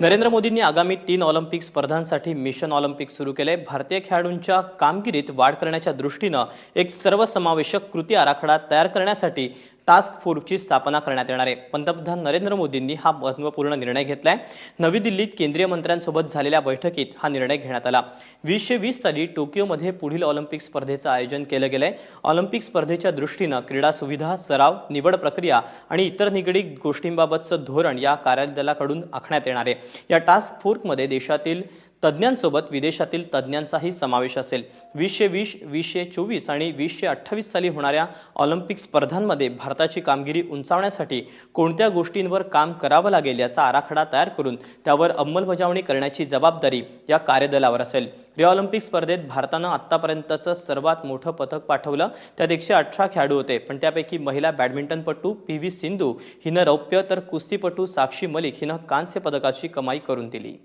नरेंद्र मोदींनी आगामी तीन ऑलिम्पिक स्पर्धांसाठी मिशन ऑलिम्पिक सुरू केले. भारतीय खेळाडूंच्या कामगिरीत वाढ करण्याच्या दृष्टीनं एक सर्वसमावेशक कृती आराखडा तयार करण्यासाठी टास्क फोर्सची स्थापना करण्यात येणार आहे. पंतप्रधान नरेंद्र मोदींनी हा महत्त्वपूर्ण निर्णय घेतलाय. नवी दिल्लीत केंद्रीय मंत्र्यांसोबत झालेल्या बैठकीत हा निर्णय घेण्यात आला. वीसशे वीस साली टोकियोमध्ये पुढील ऑलिम्पिक स्पर्धेचं आयोजन केलं गेलंय. ऑलिम्पिक स्पर्धेच्या दृष्टीनं क्रीडा सुविधा सराव निवड प्रक्रिया आणि इतर निगडीत गोष्टींबाबतचं धोरण या कार्यदलाकडून आखण्यात येणार आहे. या टास्क फोर्समध्ये देशातील तज्ज्ञांसोबत विदेशातील तज्ज्ञांचाही समावेश असेल. वीसशे वीस वीसशे चोवीस आणि वीसशे अठ्ठावीस साली होणाऱ्या ऑलिम्पिक स्पर्धांमध्ये भारताची कामगिरी उंचावण्यासाठी कोणत्या गोष्टींवर काम करावं लागेल याचा आराखडा तयार करून त्यावर अंमलबजावणी करण्याची जबाबदारी या कार्यदलावर असेल. रिओ ऑलिम्पिक स्पर्धेत भारतानं आत्तापर्यंतचं सर्वात मोठं पथक पाठवलं. त्यात एकशे अठरा खेळाडू होते पण त्यापैकी महिला बॅडमिंटनपटू पी व्ही सिंधू हिनं रौप्य तर कुस्तीपटू साक्षी मलिक हिनं कांस्य पदकाची कमाई करून दिली.